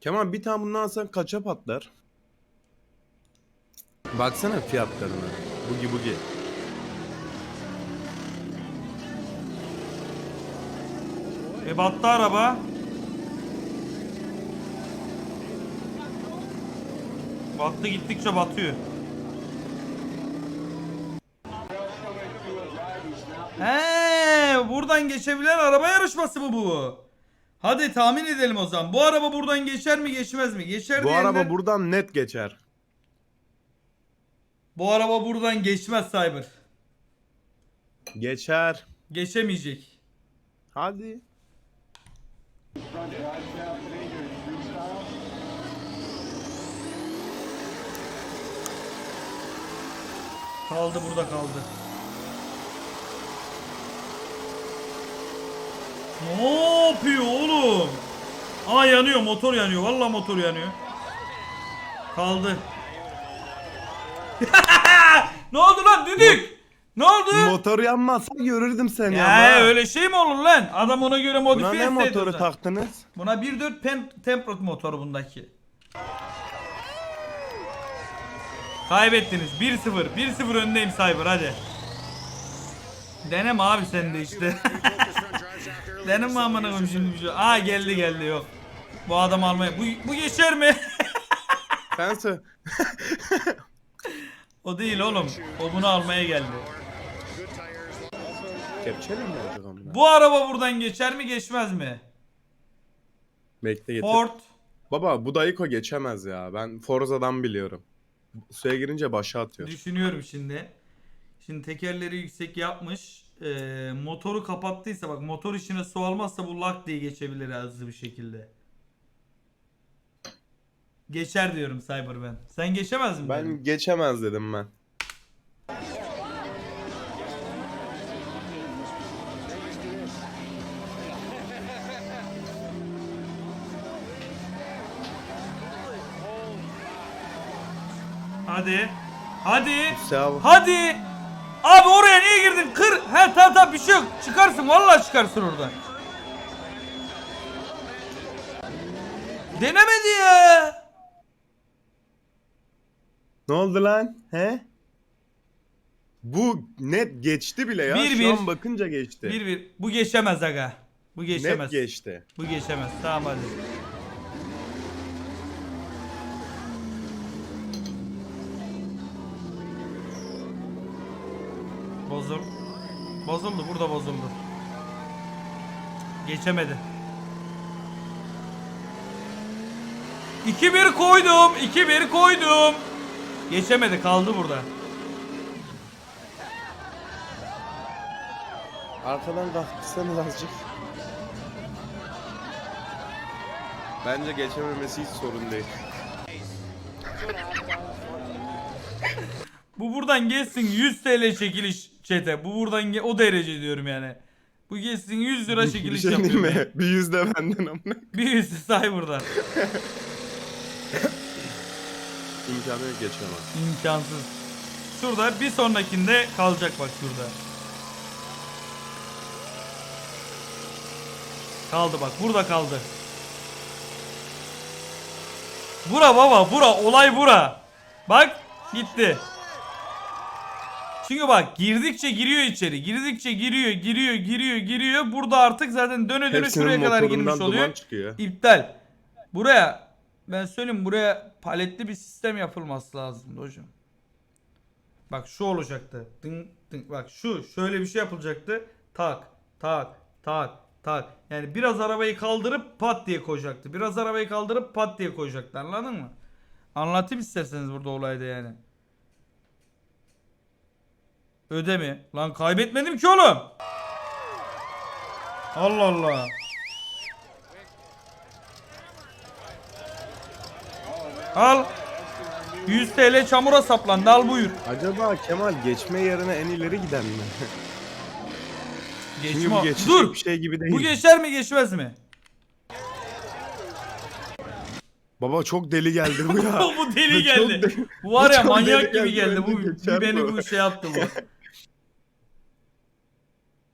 Kemal bir tane bundan alsan kaça patlar? Baksana fiyatlarına. Bugi bugi. E battı araba. Battı gittikçe batıyor. He, buradan geçebilen araba yarışması mı bu? Hadi tahmin edelim o zaman. Bu araba buradan geçer mi geçmez mi? Geçer Bu diyenler- araba buradan net geçer. Bu araba buradan geçmez Cyber. Geçer. Geçemeyecek. Hadi. Kaldı burada kaldı. Ne yapıyor oğlum? Aa yanıyor motor yanıyor. Vallahi motor yanıyor. Kaldı. ne oldu lan düdük? Ne oldu? Motor yanmazsa görürdüm seni ya ama. öyle şey mi olur lan? Adam ona göre Buna modifiye ne motoru zaman. taktınız? Buna 1.4 pen tempered motoru bundaki. Kaybettiniz. 1-0. 1-0 öndeyim Cyber hadi. Deneme abi sen de işte. Deneme amına koyayım şimdi bir şey. Aa geldi geldi yok. Bu adam almaya. Bu, bu geçer mi? Sense. o değil oğlum. O bunu almaya geldi. Kepçeyle mi amına? Bu araba buradan geçer mi geçmez mi? Bekle getir. Ford. Baba bu Daiko geçemez ya. Ben Forza'dan biliyorum. Suya girince başa atıyor. Düşünüyorum şimdi. Şimdi tekerleri yüksek yapmış. Ee, motoru kapattıysa bak motor içine su almazsa bu lak diye geçebilir hızlı bir şekilde. Geçer diyorum Cyber ben. Sen geçemez mi? Ben geçemez dedim ben. Hadi. Hadi. Sev. Hadi. Abi oraya niye girdin? Kır. He tamam tamam bir şey yok. Çıkarsın vallahi çıkarsın oradan. Denemedi ya. Ne oldu lan? He? Bu net geçti bile ya. Bir, Şu bir. an bakınca geçti. Bir bir. Bu geçemez aga. Bu geçemez. net geçti. Bu geçemez. Tamam hadi. Bozul. Bozuldu. Burada bozuldu. Geçemedi. 2-1 koydum. 2-1 koydum. Geçemedi. Kaldı burada. Arkadan kalksanız azıcık. Bence geçememesi hiç sorun değil. Bu buradan geçsin 100 TL çekiliş çete. Bu buradan ge- o derece diyorum yani. Bu geçsin 100 lira Bir çekiliş şey mi? Bir yüzde benden amına. Bir yüzü say buradan. İmkanı geçemez. İmkansız. Şurada bir sonrakinde kalacak bak şurada. Kaldı bak burada kaldı. Bura baba bura olay bura. Bak gitti. Çünkü bak girdikçe giriyor içeri. Girdikçe giriyor giriyor giriyor giriyor. Burada artık zaten döne döne Hepsinin şuraya kadar girmiş oluyor. çıkıyor. İptal. Buraya ben söyleyeyim buraya paletli bir sistem yapılması lazım hocam. Bak şu olacaktı. Dın, dın. Bak şu şöyle bir şey yapılacaktı. Tak tak tak tak. Yani biraz arabayı kaldırıp pat diye koyacaktı. Biraz arabayı kaldırıp pat diye koyacaktı. Anladın mı? Anlatayım isterseniz burada olayda yani. Öde mi? Lan kaybetmedim ki oğlum. Allah Allah. Al. 100 TL çamura saplandı al buyur. Acaba Kemal geçme yerine en ileri giden mi? Çünkü Geçme. bu Dur. bir şey gibi değil. Bu geçer mi geçmez mi? Baba çok deli geldi bu ya. bu deli çok geldi. deli- Bu var ya çok manyak deli gibi geldi, geldi. Bu, geçer beni bu. bu şey yaptı bu.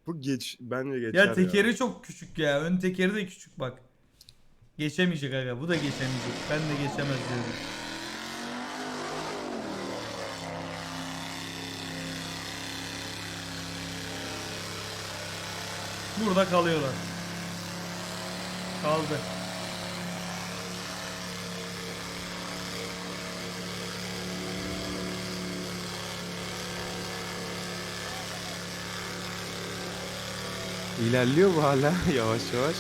Bu geç bence geçer ya ya. tekeri çok küçük ya. Ön tekeri de küçük bak. Geçemeyecek aga. Bu da geçemeyecek. Ben de geçemez diyorum. Burada kalıyorlar. Kaldı. İlerliyor bu hala yavaş yavaş.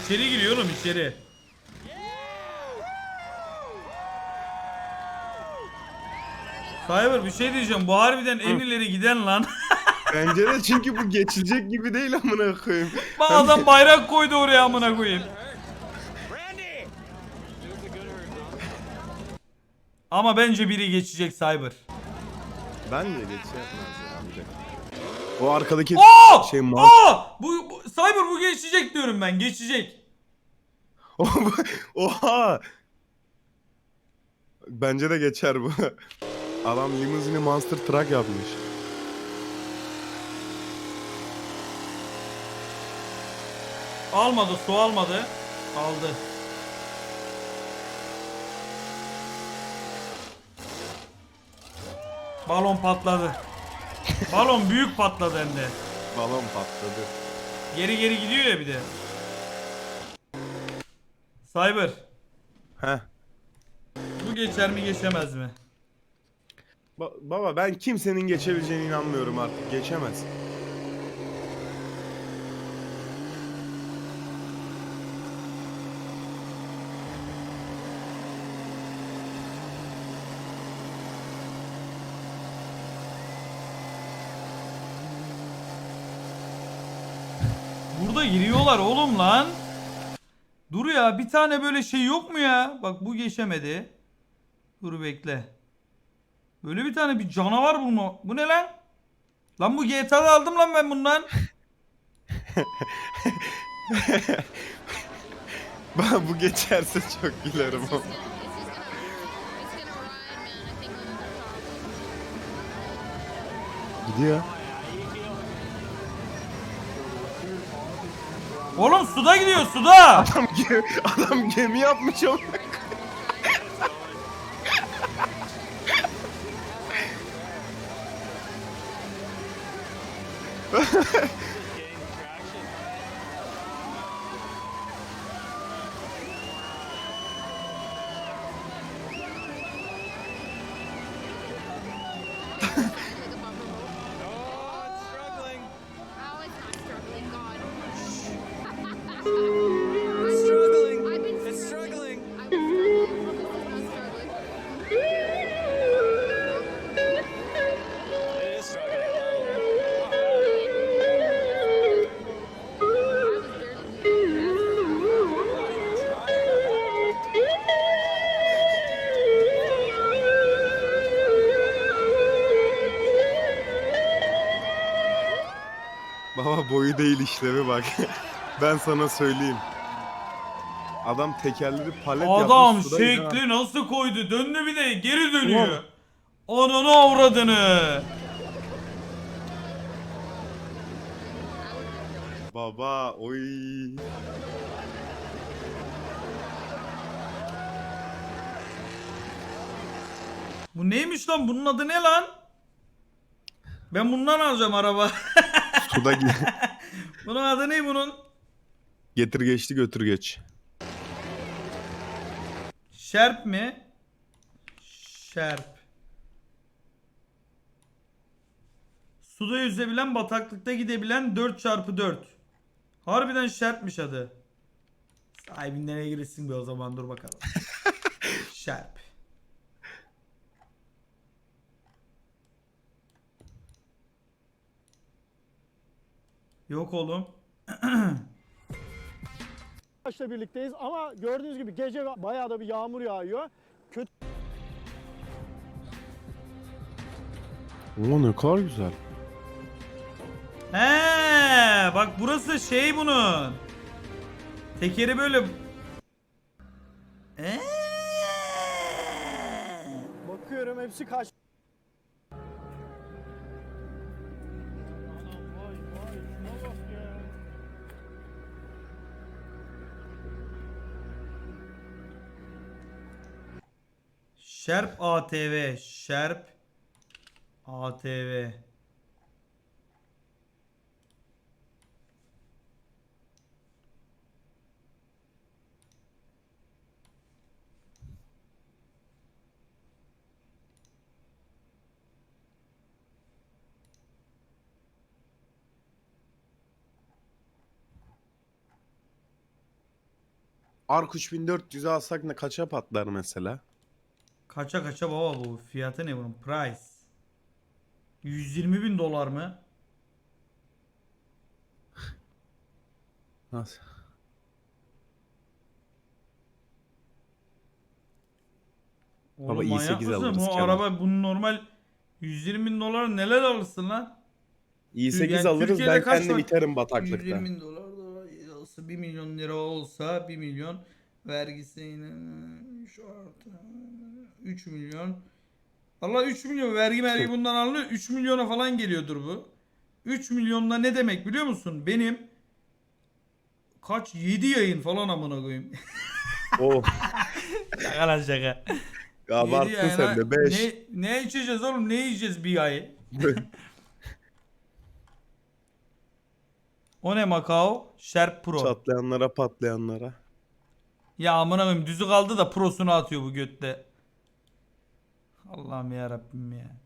İçeri giriyor oğlum içeri. Cyber bir şey diyeceğim. Bu harbiden en ileri giden lan. Bence de çünkü bu geçilecek gibi değil amına koyayım. Bak adam bayrak koydu oraya amına koyayım. Ama bence biri geçecek Cyber. Ben de geçe yapmaz ya amca. O arkadaki Oo! şey mal. Oo! Bu, bu Cyber bu geçecek diyorum ben. Geçecek. Oha! Bence de geçer bu. Adam limuzini monster truck yapmış. Almadı, su almadı. Aldı. Balon patladı. Balon büyük patladı hem de. Balon patladı. Geri geri gidiyor ya bir de. Cyber. Heh. Bu geçer mi geçemez mi? Ba- baba ben kimsenin geçebileceğine inanmıyorum artık. Geçemez. Burada giriyorlar oğlum lan. Dur ya bir tane böyle şey yok mu ya? Bak bu geçemedi. Dur bekle. Böyle bir tane bir canavar bulma. Bu ne lan? Lan bu GTA'da aldım lan ben bundan. Ben bu geçerse çok gülerim. ama. Gidiyor. Oğlum suda gidiyor suda. Adam, ge- adam gemi yapmış ama. Baba boyu değil işlevi bak. ben sana söyleyeyim. Adam tekerleri palet Adam yapmış. suda şekli nasıl koydu? Döndü bir de geri dönüyor. Ananı avradını. Baba oy. Bu neymiş lan? Bunun adı ne lan? Ben bundan alacağım araba. Suda bunun adı ne bunun? getir geçti götür geç. Şerp mi? Şerp. Suda yüzebilen, bataklıkta gidebilen 4x4. Harbiden şerpmiş adı. Sahibinden ne girsin bir o zaman dur bakalım. Şerp. Yok oğlum. Arkadaşla birlikteyiz ama gördüğünüz gibi gece bayağı da bir yağmur yağıyor. Kötü Oo ne kadar güzel. He, bak burası şey bunun. Tekeri böyle Eee. bakıyorum hepsi kaç. Şerp ATV. Şerp ATV. Ark 3400'ü alsak ne kaça patlar mesela? Kaça kaça baba bu? Fiyatı ne bunun? Price. 120 bin dolar mı? Nasıl? Oğlum Baba, manyak i8 mısın? alırız Bu Kemal. araba bunun normal 120 bin dolar neler alırsın lan? i8 Yani alırız Türkiye'de ben kaç kendim var? biterim bataklıkta. 120 bin dolar da olsa 1 milyon lira olsa 1 milyon vergisiyle şu artı 3 milyon Allah 3 milyon vergi vergi bundan alınıyor 3 milyona falan geliyordur bu. 3 milyonla ne demek biliyor musun? Benim kaç 7 yayın falan amına koyayım. Oh şaka lan şaka. Yedi abarttın sen de 5. Ne, ne içeceğiz oğlum ne yiyeceğiz bir ay? O ne Macao? Sharp Pro. Çatlayanlara patlayanlara. Ya amına koyayım düzü kaldı da prosunu atıyor bu götte. Allah'ım ya Rabbim ya.